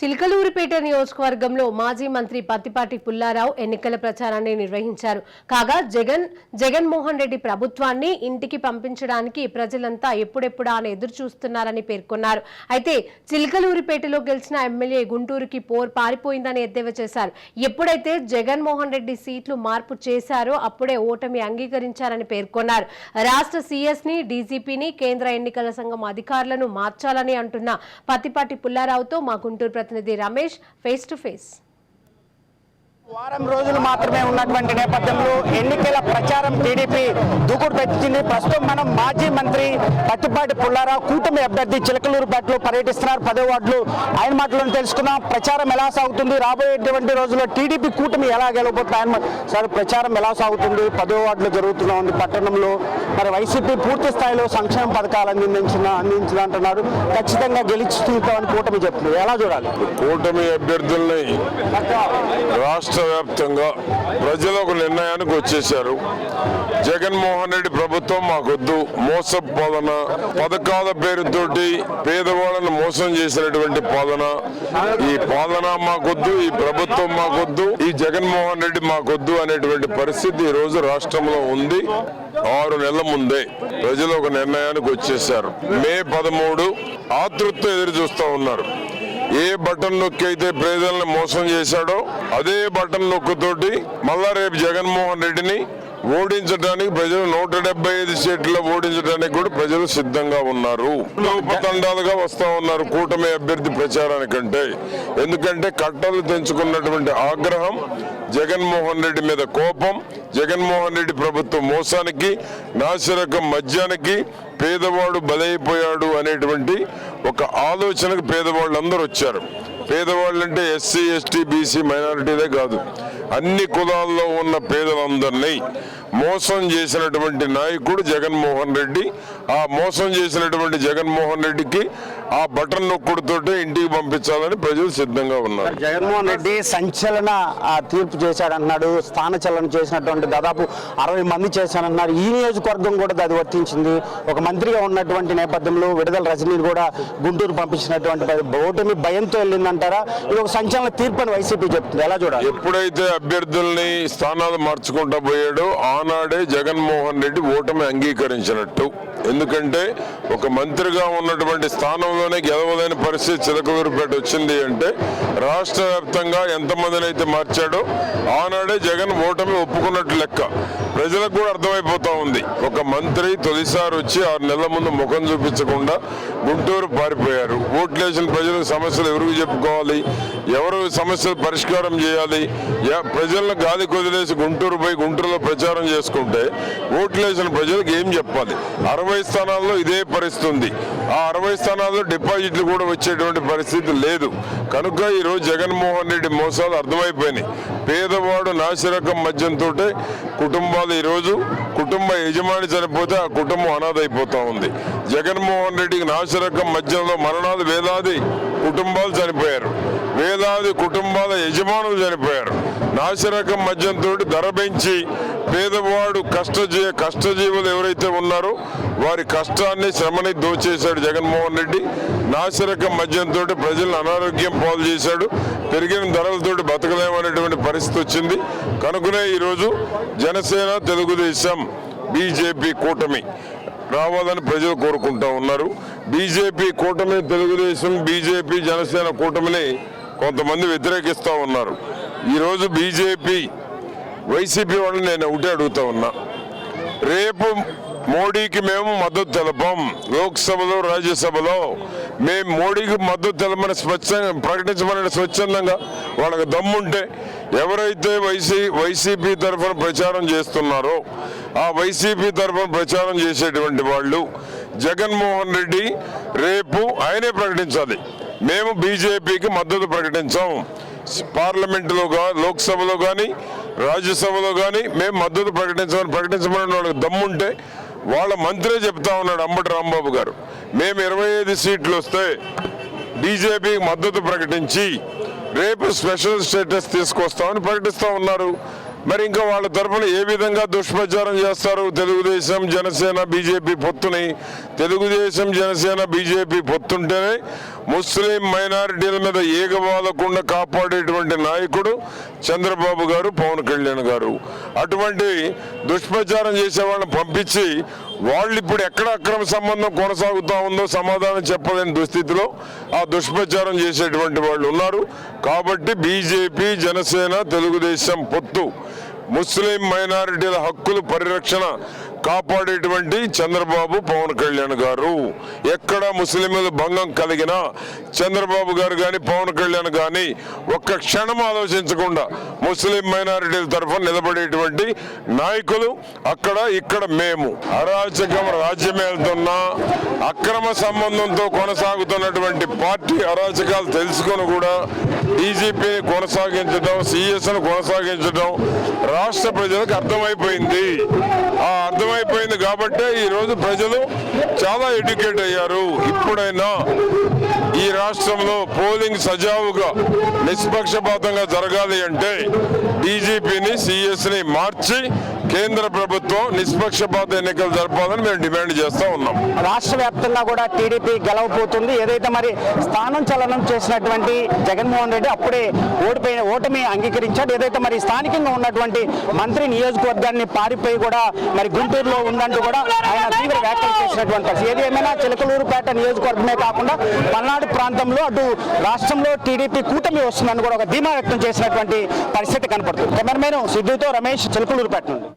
చిలకలూరిపేట నియోజకవర్గంలో మాజీ మంత్రి పత్తిపాటి పుల్లారావు ఎన్నికల ప్రచారాన్ని నిర్వహించారు. కాగా జగన్ జగన్మోహన్ రెడ్డి ప్రభుత్వాన్ని ఇంటికి పంపించడానికి ప్రజలంతా ఎప్పుడెప్పుడా అని ఎదురు చూస్తున్నారని పేర్కొన్నారు. అయితే చిలకలూరిపేటలో గెలిచిన ఎమ్మెల్యే గుంటూరుకి పోర్ పారిపోయిందని ఎద్దేవా చేశారు. ఎప్పుడైతే జగన్మోహన్ రెడ్డి సీట్లు మార్పు చేశారో అప్పుడే ఓటమి అంగీకరించారని పేర్కొన్నారు. రాష్ట్ర సీఎస్ని డీజీపీని కేంద్ర ఎన్నికల సంఘం అధికారులను మార్చాలని అంటున్న పత్తిపాటి పుల్లారావుతో మా గుంటూరు ప్రతినిధి రమేష్ ఫేస్ టు ఫేస్ వారం రోజులు మాత్రమే ఉన్నటువంటి నేపథ్యంలో ఎన్నికల ప్రచారం టీడీపీ దూకుడు పెట్టింది. ప్రస్తుతం మనం మాజీ మంత్రి పత్తిపాటి పుల్లారావు కూటమి అభ్యర్థి చిలకలూరుపేటలో పర్యటిస్తున్నారు. పదో వార్డులు ఆయన మాటలను తెలుసుకున్నాం ప్రచారం ఎలా సాగుతుంది? రాబోయేటువంటి రోజుల్లో టీడీపీ కూటమి ఎలా గెలవబోతుంది? ఆయన సార్ ప్రచారం ఎలా సాగుతుంది? పదో వార్డులో జరుగుతున్నా ఉంది పట్టణంలో. మరి వైసీపీ పూర్తి స్థాయిలో సంక్షేమ పథకాలు అందించిన అందించిన అంటున్నారు ఖచ్చితంగా గెలుచుతుంటామని కూటమి చెప్తుంది. ఎలా చూడాలి? కూటమి అభ్యర్థుల్ని రాష్ట్ర వ్యాప్తంగా ప్రజలు ఒక నిర్ణయానికి వచ్చేశారు. జగన్మోహన్ రెడ్డి ప్రభుత్వం మాకొద్దు. మోస పాలన పథకాల పేరుతోటి పేదవాళ్ళను మోసం చేసినటువంటి పాలన. ఈ పాలన మాకొద్దు ఈ ప్రభుత్వం మాకొద్దు ఈ జగన్మోహన్ రెడ్డి మాకొద్దు అనేటువంటి పరిస్థితి ఈ రోజు రాష్ట్రంలో ఉంది. ఆరు నెలల ముందే ప్రజలు ఒక నిర్ణయానికి వచ్చేశారు. మే పదమూడు ఆతృత్వం ఎదురు చూస్తూ ఉన్నారు. ఏ బటన్ నొక్కి అయితే ప్రజల్ని మోసం చేశాడో అదే బటన్ నొక్కుతోటి మళ్ళా రేపు జగన్మోహన్ రెడ్డిని ఓడించడానికి ప్రజలు నూట డెబ్బై ఐదు సీట్లలో ఓడించడానికి కూడా ప్రజలు సిద్ధంగా ఉన్నారు. ఉపతండాలుగా వస్తా ఉన్నారు కూటమి అభ్యర్థి ప్రచారానికంటే. ఎందుకంటే కట్టలు తెంచుకున్నటువంటి ఆగ్రహం జగన్మోహన్ రెడ్డి మీద కోపం జగన్మోహన్ రెడ్డి ప్రభుత్వం మోసానికి నాసిరకం మద్యానికి పేదవాడు బలైపోయాడు అనేటువంటి ఒక ఆలోచనకు పేదవాళ్ళు అందరూ వచ్చారు. పేదవాళ్ళు అంటే ఎస్సీ ఎస్టీ బీసీ మైనారిటీదే కాదు. అన్ని కులాల్లో ఉన్న పేదలందరినీ మోసం చేసినటువంటి నాయకుడు జగన్మోహన్ రెడ్డి. ఆ మోసం చేసినటువంటి జగన్మోహన్ రెడ్డికి ఆ బటన్ నొక్కుడుతోటే ఇంటికి పంపించాలని ప్రజలు సిద్ధంగా ఉన్నారు. జగన్మోహన్ రెడ్డి సంచలన తీర్పు చేశాడంటున్నాడు స్థానచలన చేసినటువంటి దాదాపు అరవై మంది చేశానన్నారు ఈ నియోజకవర్గం కూడా అది వర్తించింది. ఒక మంత్రిగా ఉన్నటువంటి నేపథ్యంలో విడుదల రజనీని కూడా గుంటూరు పంపించినటువంటి ఓటమి భయంతో వెళ్ళిందంటారా? ఇది ఒక సంచలన తీర్పు అని వైసీపీ చెప్తుంది. ఎలా చూడాలి? ఎప్పుడైతే అభ్యర్థుల్ని స్థానాలు మార్చుకుంటా పోయాడో ఆనాడే జగన్మోహన్ రెడ్డి ఓటమి అంగీకరించినట్టు. ఎందుకంటే ఒక మంత్రిగా ఉన్నటువంటి స్థానంలోనే గెలవలేని పరిస్థితి చిలకలూరుపేట వచ్చింది అంటే రాష్ట్ర వ్యాప్తంగా ఎంతమందినైతే మార్చాడో ఆనాడే జగన్ ఓటమి ఒప్పుకున్నట్టు లెక్క. ప్రజలకు కూడా అర్థమైపోతా ఉంది. ఒక మంత్రి తొలిసారి వచ్చి ఆరు నెలల ముందు ముఖం చూపించకుండా గుంటూరు పారిపోయారు. ఓట్లేసిన ప్రజలకు సమస్యలు ఎవరికి చెప్పుకోవాలి? ఎవరు సమస్యలు పరిష్కారం చేయాలి? యా- ప్రజలను గాలి కొదిలేసి గుంటూరు పోయి గుంటూరులో ప్రచారం చేసుకుంటే ఓట్లేసిన ప్రజలకు ఏం చెప్పాలి? అరవై స్థానాల్లో ఇదే పరిస్థితి ఆ అరవై స్థానాల్లో డిపాజిట్లు కూడా వచ్చేటువంటి పరిస్థితి లేదు. కనుక ఈరోజు జగన్మోహన్ రెడ్డి మోసాలు అర్థమైపోయినాయి. పేదవాడు నాసిరకం మద్యంతో కుటుంబాలు ఈరోజు కుటుంబ యజమాని చనిపోతే ఆ కుటుంబం అనాథ ఉంది. జగన్మోహన్ రెడ్డికి నాసిరకం మద్యంలో మరణాలు వేలాది కుటుంబాలు చనిపోయారు. వేలాది కుటుంబాల యజమానులు చనిపోయారు. నాసిరకం మద్యంతో ధర పెంచి పేదవాడు కష్టజీ కష్టజీవులు ఎవరైతే ఉన్నారో వారి కష్టాన్ని శ్రమని దోచేశాడు జగన్మోహన్ రెడ్డి. నాసిరకం మద్యంతో ప్రజలను అనారోగ్యం పాలు చేశాడు. పెరిగిన ధరలతో బతకలేమనేటువంటి పరిస్థితి వచ్చింది. కనుకనే ఈరోజు జనసేన తెలుగుదేశం బీజేపీ కూటమి రావాలని ప్రజలు కోరుకుంటా ఉన్నారు. బీజేపీ కూటమి తెలుగుదేశం బీజేపీ జనసేన కూటమిని కొంతమంది వ్యతిరేకిస్తూ ఉన్నారు. ఈరోజు బీజేపీ వైసీపీ వాళ్ళని నేను ఒకటే అడుగుతా ఉన్నా. రేపు మోడీకి మేము మద్దతు తెలపం. లోక్సభలో రాజ్యసభలో మేము మోడీకి మద్దతు తెలపని స్వచ్ఛంగా ప్రకటించమని స్వచ్ఛందంగా వాళ్ళకి దమ్ముంటే ఎవరైతే వైసీ వైసీపీ తరఫున ప్రచారం చేస్తున్నారో ఆ వైసీపీ తరఫున ప్రచారం చేసేటువంటి వాళ్ళు జగన్మోహన్ రెడ్డి రేపు ఆయనే ప్రకటించాలి. మేము బీజేపీకి మద్దతు ప్రకటించాం. పార్లమెంటులో కానీ లోక్సభలో కానీ రాజ్యసభలో కానీ మేము మద్దతు ప్రకటించమని ప్రకటించమని వాళ్ళకి దమ్ముంటే వాళ్ళ మంత్రే చెప్తా ఉన్నాడు అంబటి రాంబాబు గారు. మేము ఇరవై ఐదు సీట్లు వస్తే బీజేపీకి మద్దతు ప్రకటించి రేపు స్పెషల్ స్టేటస్ తీసుకొస్తామని ప్రకటిస్తూ ఉన్నారు. మరి ఇంకా వాళ్ళ తరఫున ఏ విధంగా దుష్ప్రచారం చేస్తారు? తెలుగుదేశం జనసేన బీజేపీ పొత్తుని తెలుగుదేశం జనసేన బీజేపీ పొత్తుంటేనే ముస్లిం మైనారిటీల మీద ఏగవాలకుండా కాపాడేటువంటి నాయకుడు చంద్రబాబు గారు పవన్ కళ్యాణ్ గారు. అటువంటి దుష్ప్రచారం చేసే వాళ్ళని పంపించి వాళ్ళు ఇప్పుడు ఎక్కడ అక్రమ సంబంధం కొనసాగుతూ ఉందో సమాధానం చెప్పలేని దుస్థితిలో ఆ దుష్ప్రచారం చేసేటువంటి వాళ్ళు ఉన్నారు. కాబట్టి బీజేపీ జనసేన తెలుగుదేశం పొత్తు ముస్లిం మైనారిటీల హక్కులు పరిరక్షణ కాపాడేటువంటి చంద్రబాబు పవన్ కళ్యాణ్ గారు. ఎక్కడ ముస్లింల భంగం కలిగినా చంద్రబాబు గారు కానీ పవన్ కళ్యాణ్ కానీ ఒక్క క్షణం ఆలోచించకుండా ముస్లిం మైనారిటీల తరఫున నిలబడేటువంటి నాయకులు అక్కడ ఇక్కడ మేము. అరాచకం రాజ్యమేళ్తున్నా అక్రమ సంబంధంతో కొనసాగుతున్నటువంటి పార్టీ అరాచకాలు తెలుసుకొని కూడా డీజీపీని కొనసాగించడం సిఎస్ను కొనసాగించడం రాష్ట్ర ప్రజలకు అర్థమైపోయింది. ఆ అర్థమైపోయింది కాబట్టే ఈ రోజు ప్రజలు చాలా ఎడ్యుకేట్ అయ్యారు. ఇప్పుడైనా ఈ రాష్ట్రంలో పోలింగ్ సజావుగా నిష్పక్షపాతంగా జరగాలి అంటే డీజీపీని సిఎస్ని మార్చి కేంద్ర ప్రభుత్వం నిష్పక్షపాత ఎన్నికలు జరపాలని మేము డిమాండ్ చేస్తూ ఉన్నాం. రాష్ట్ర వ్యాప్తంగా కూడా టీడీపీ గెలవబోతుంది. ఏదైతే మరి స్థానం చలనం చేసినటువంటి జగన్మోహన్ రెడ్డి అప్పుడే ఓడిపోయిన ఓటమి అంగీకరించాడు. ఏదైతే మరి స్థానికంగా ఉన్నటువంటి మంత్రి నియోజకవర్గాన్ని పారిపోయి కూడా మరి గుంటూరులో ఉందంటూ కూడా ఆయన తీవ్ర వ్యాఖ్యలు చేసినటువంటి ఏది ఏమైనా చిలకలూరుపేట నియోజకవర్గమే కాకుండా పల్నాడు ప్రాంతంలో అటు రాష్ట్రంలో టీడీపీ కూటమి వస్తుందని కూడా ఒక ధీమా వ్యక్తం చేసినటువంటి పరిస్థితి కనపడుతుంది. కెమెరామెన్ సిద్ధుతో రమేష్ చిలకలూరుపేట నుండి.